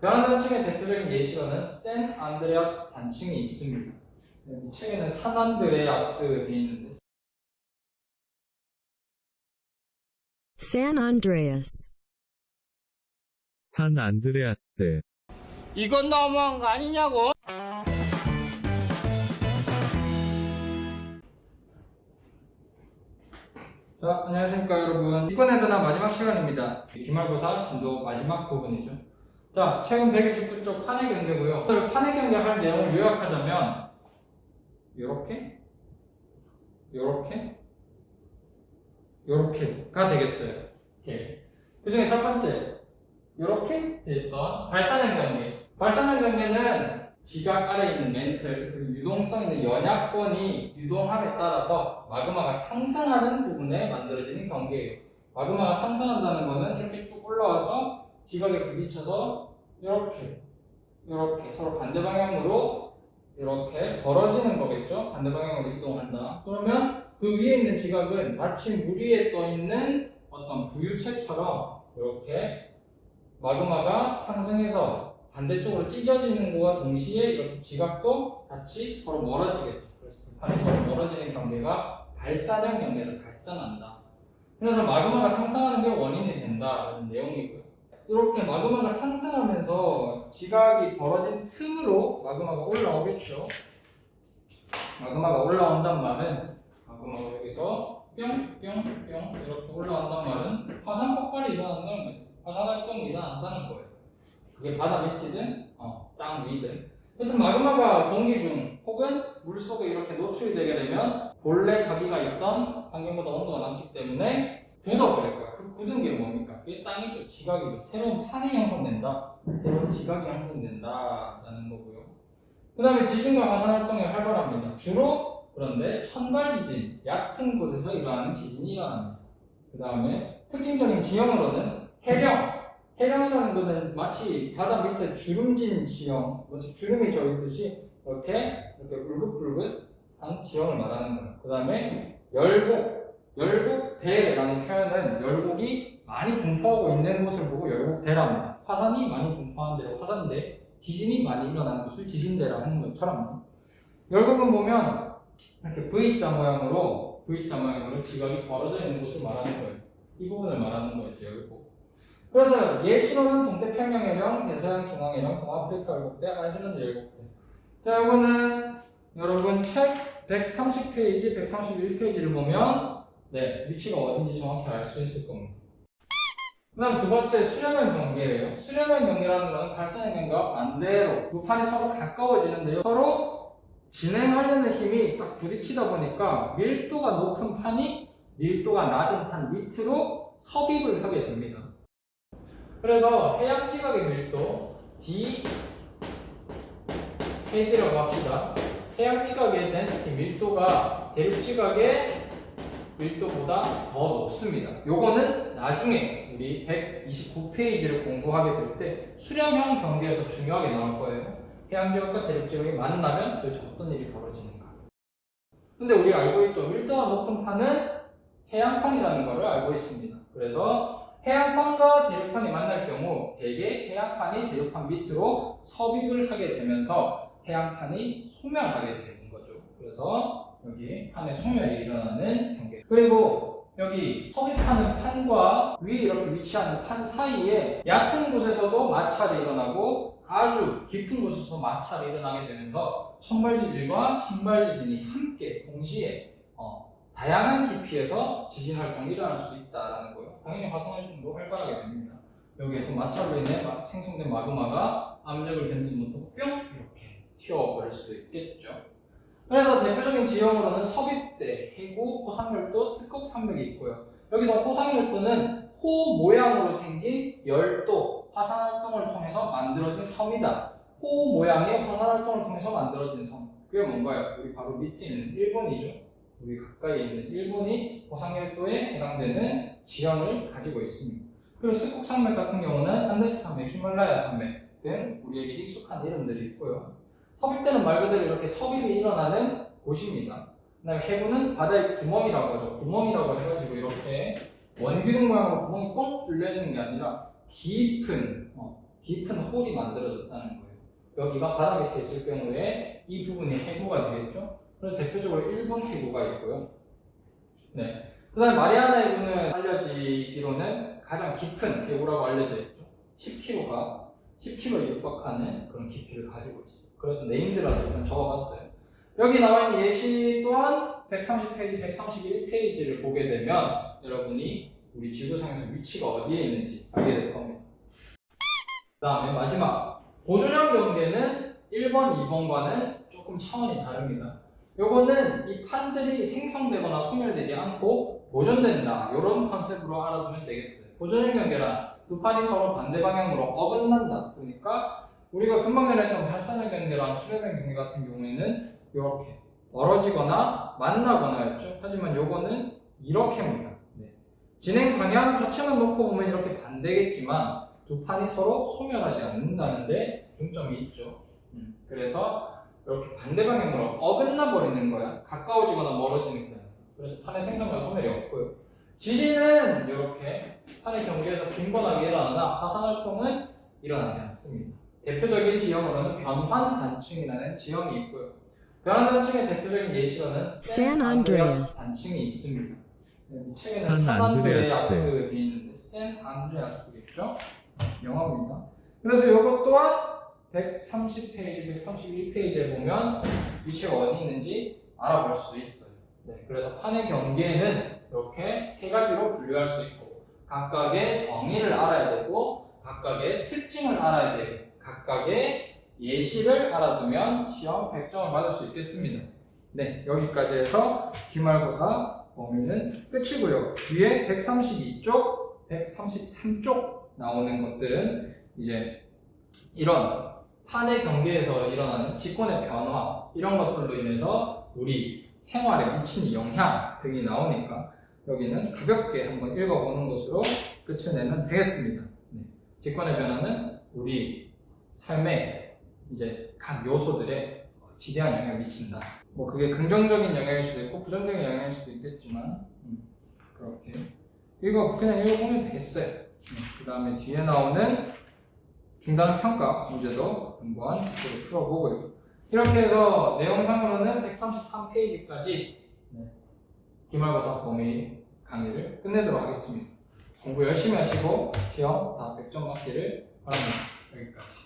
변환단층의 대표적인 예시로는 샌 안드레아스 단층이 있습니다. 책에는 산 안드레아스 돼 있는데 San Andreas. 산 안드레아스 이건 너무한 거 아니냐고? 자, 안녕하십니까 여러분. 이권의 변화 마지막 시간입니다. 기말고사 진도 마지막 부분이죠. 자, 최근 129쪽 판의 경계고요. 오늘 판의 경계 할 내용을 요약하자면 요렇게 요렇게 요렇게가 되겠어요. 이렇게. 그 중에 첫 번째 요렇게 됐던 발산형 경계. 발산형 경계는 지각 아래에 있는 멘틀, 그 유동성 있는 연약권이 유동함에 따라서 마그마가 상승하는 부분에 만들어지는 경계예요. 마그마가 상승한다는 거는 이렇게 쭉 올라와서 지각에 부딪혀서 이렇게 이렇게 서로 반대 방향으로 이렇게 벌어지는 거겠죠. 반대 방향으로 이동한다. 그러면 그 위에 있는 지각은 마치 물 위에 떠 있는 어떤 부유체처럼 이렇게 마그마가 상승해서 반대쪽으로 찢어지는 것과 동시에 이렇게 지각도 같이 서로 멀어지겠죠. 그래서 두 판이 서로 멀어지는 경계가 발산형 경계에서 발산한다. 그래서 마그마가 상승하는 게 원인이 된다라는 내용이고요. 이렇게 마그마가 상승하면서 지각이 벌어진 틈으로 마그마가 올라오겠죠. 마그마가 올라온단 말은 마그마가 여기서 뿅뿅뿅 이렇게 올라온단 말은 화산 폭발이 일어난다는 거죠. 화산 활동이 일어난다는 거예요. 그게 바다 밑이든 어, 땅 위든 하여튼 마그마가 공기 중 혹은 물 속에 이렇게 노출이 되게 되면 본래 자기가 있던 환경보다 온도가 낮기 때문에 굳어버릴 거야. 그 굳은 게 뭡니까? 그게 땅이죠. 지각이죠. 새로운 판이 형성된다. 새로운 지각이 형성된다라는 거고요. 그 다음에 지진과 화산 활동이 활발합니다. 주로 그런데 천발 지진, 얕은 곳에서 일어나는 지진이 일어납니다. 그 다음에 특징적인 지형으로는 해령, 해령이라는 것은 마치 바다 밑에 주름진 지형, 마치 주름이 져 있듯이 이렇게 이렇게 울긋불긋한 지형을 말하는 거예요. 그 다음에 열곡, 열곡대라는 표현은 열곡이 많이 분포하고 있는 곳을 보고 열곡대랍니다. 화산이 많이 분포하는 데를 화산대, 지진이 많이 일어나는 곳을 지진대라 하는 것처럼 열곡은 보면 이렇게 V자 모양으로 V자 모양으로 지각이 벌어져 있는 곳을 말하는 거예요. 이 부분을 말하는 거였죠, 열곡. 그래서 예시로는 동태평양 해령, 대서양 중앙 해령, 동아프리카 열곡대, 아이슬란드 열곡대. 자, 이거는 여러분 책 130페이지, 131페이지를 보면 네, 위치가 어딘지 정확히 알 수 있을 겁니다. 그 다음 두 번째 수렴형 경계예요. 수렴형 경계라는 것은 발산형 경계와 반대로 두 판이 서로 가까워지는데요. 서로 진행하려는 힘이 딱 부딪히다 보니까 밀도가 높은 판이 밀도가 낮은 판 밑으로 섭입을 하게 됩니다. 그래서 해양 지각의 밀도 D 해지라고 합시다. 해양 지각의 density 밀도가 대륙 지각의 밀도보다 더 높습니다. 요거는 나중에 우리 129페이지를 공부하게 될 때 수렴형 경계에서 중요하게 나올 거예요. 해양 지각과 대륙 지각이 만나면 도대체 어떤 일이 벌어지는가. 근데 우리가 알고 있죠. 밀도가 높은 판은 해양판이라는 것을 알고 있습니다. 그래서 해양판과 대륙판이 만날 경우 대개 해양판이 대륙판 밑으로 섭입을 하게 되면서 해양판이 소멸하게 되는 거죠. 그래서 여기 판의 소멸이 일어나는 경계. 그리고 여기 섭입하는 판과 위에 이렇게 위치하는 판 사이에 얕은 곳에서도 마찰이 일어나고 아주 깊은 곳에서 마찰이 일어나게 되면서 천발지진과 신발지진이 함께 동시에 어, 다양한 깊이에서 지진 활동이 일어날 수 있다라는 거예요. 당연히 화산 활동도 활발하게 됩니다. 여기에서 마찰로 인해 마- 생성된 마그마가 압력을 견디지 못하고 뿅 이렇게 튀어버릴 수도 있겠죠. 그래서 대표적인 지형으로는 서귀대, 해구, 호상열도, 스곡산맥이 있고요. 여기서 호상열도는 호 모양으로 생긴 열도, 화산 활동을 통해서 만들어진 섬이다. 호 모양의 화산 활동을 통해서 만들어진 섬. 그게 뭔가요? 우리 바로 밑에 있는 일본이죠. 우리 가까이 있는 일본이 호상열도에 해당되는 지형을 가지고 있습니다. 그리고 스곡산맥 같은 경우는 안데스 산맥, 히말라야 산맥 등 우리에게 익숙한 이름들이 있고요. 섭입되는 말 그대로 이렇게 섭입이 일어나는 곳입니다. 그 다음에 해구는 바다의 구멍이라고 하죠. 구멍이라고 해가지고 이렇게 원기둥 모양으로 구멍이 뻥 뚫려 있는 게 아니라 깊은 어, 깊은 홀이 만들어졌다는 거예요. 여기가 바다 밑에 있을 경우에 이 부분이 해구가 되겠죠. 그래서 대표적으로 1번 해구가 있고요. 네. 그 다음에 마리아나 해구는 알려지기로는 가장 깊은 해구라고 알려져 있죠. 10km가 10km에 육박하는 그런 깊이를 가지고 있어요. 그래서 네임드라서 일단 적어봤어요. 여기 나와 있는 예시 또한 130페이지, 131페이지를 보게 되면 여러분이 우리 지구상에서 위치가 어디에 있는지 알게 될 겁니다. 그 다음에 마지막 보존형 경계는 1번, 2번과는 조금 차원이 다릅니다. 요거는 이 판들이 생성되거나 소멸되지 않고 보존된다 이런 컨셉으로 알아두면 되겠어요. 보존형 경계란 두 판이 서로 반대 방향으로 어긋난다. 그러니까 우리가 금방 전에 했던 발산형 경계랑 수렴형 경계 같은 경우에는 이렇게 멀어지거나 만나거나였죠. 하지만 요거는 이렇게입니다. 네. 진행 방향 자체만 놓고 보면 이렇게 반대겠지만 두 판이 서로 소멸하지 않는다는데 중점이 있죠. 음, 그래서 이렇게 반대 방향으로 어긋나 버리는 거야. 가까워지거나 멀어지는 거야. 그래서 판의 생성과 소멸이 없고요. 지진은 이렇게 판의 경계에서 빈번하게 일어나나 화산 활동은 일어나지 않습니다. 대표적인 지형으로는 변환 단층이라는 지형이 있고요. 변환 단층의 대표적인 예시로는 Andreas. 단층이 있습니다. 네, 이 책에는 산산 안드레아스. 안드레아스 있는데 샌 안드레아스겠죠? 영어입니다. 그래서 이것 또한 130페이지, 131페이지에 보면 위치가 어디 있는지 알아볼 수 있어요. 네, 그래서 판의 경계는 이렇게 세 가지로 분류할 수 있고 각각의 정의를 알아야 되고 각각의 특징을 알아야 되고 각각의 예시를 알아두면 시험 100점을 받을 수 있겠습니다. 네, 여기까지 해서 기말고사 범위는 끝이고요. 뒤에 132쪽, 133쪽 나오는 것들은 이제 이런 판의 경계에서 일어나는 직권의 변화 이런 것들로 인해서 우리 생활에 미치는 영향 등이 나오니까 여기는 가볍게 한번 읽어보는 것으로 끝을 내면 되겠습니다. 네. 직권의 변화는 우리 삶에 이제 각 요소들에 지대한 영향을 미친다. 뭐 그게 긍정적인 영향일 수도 있고 부정적인 영향일 수도 있겠지만 음, 그렇게 읽어 그냥 읽어보면 되겠어요. 그 다음에 뒤에 나오는 중단 평가 문제도 한번 제대로 풀어보고요. 이렇게 해서 내용상으로는 133페이지까지 기말고사 범위 강의를 끝내도록 하겠습니다. 공부 열심히 하시고 시험 다 100점 맞기를 바랍니다. 여기까지.